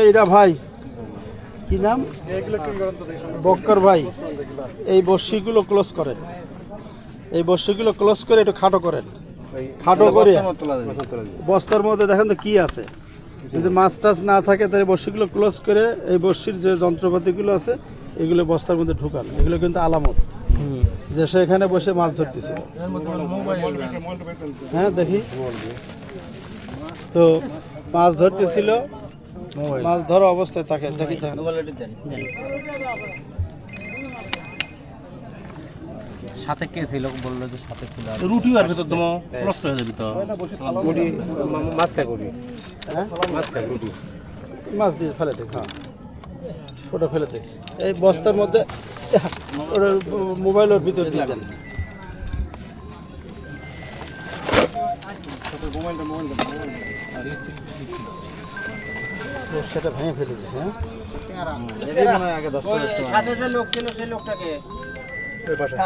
এইটা ভাই কি নাম? বক্কর ভাই এই বর্ষিগুলো ক্লোজ করেন। এই বর্ষিগুলো ক্লোজ করে একটু খাটো করেন। খাটো করে। বস্তার মধ্যে দেখেন তো কি আছে। যদি মাছ টাছ না থাকে তাহলে বর্ষিগুলো ক্লোজ করে এই বর্ষির যে যন্ত্রপাতিগুলো আছে এগুলো বস্তার মধ্যে ঢুকান। এগুলো কিন্তু আলামত। যে সে এখানে বসে মাছ ধরতেছে। হ্যাঁ দেখি। তো মাছ ধরতেছিল। মাছ ধরা অবস্থায় তাকে দেখি। সাথে কে ছিল? বলল যে সাথে ছিল রুটি আর ভিতর তোমার নষ্ট হয়ে যাবি তো। রুটি মাছ খাই করি হ্যাঁ? মাছ খাই রুটি। মাছ দিয়ে ফেলে দেখ হ্যাঁ। ওটা ফেলে দেখ এই বস্তার মধ্যে ওটা মোবাইলের ভিতর দিয়ে দেন সেটা ভেঙে ফেলে হ্যাঁ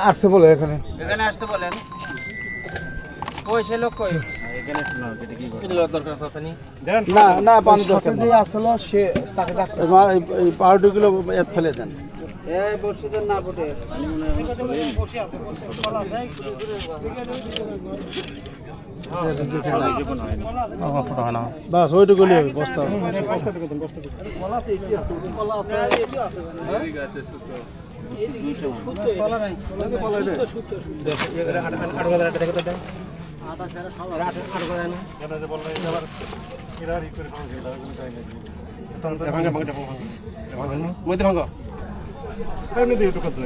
আসতে বলে এখানে এখানে আসতে বলেন কই সে লোক কই না না পানি দরকার মা- এই- এই পাউডারগুলো ফেলে দেন। এই বর্ষিদের না ফুটে হয় বাস ওইটুকুলি হবে বস্তা। মধ্যে ভাঙো এমনি দিয়ে একটু করতে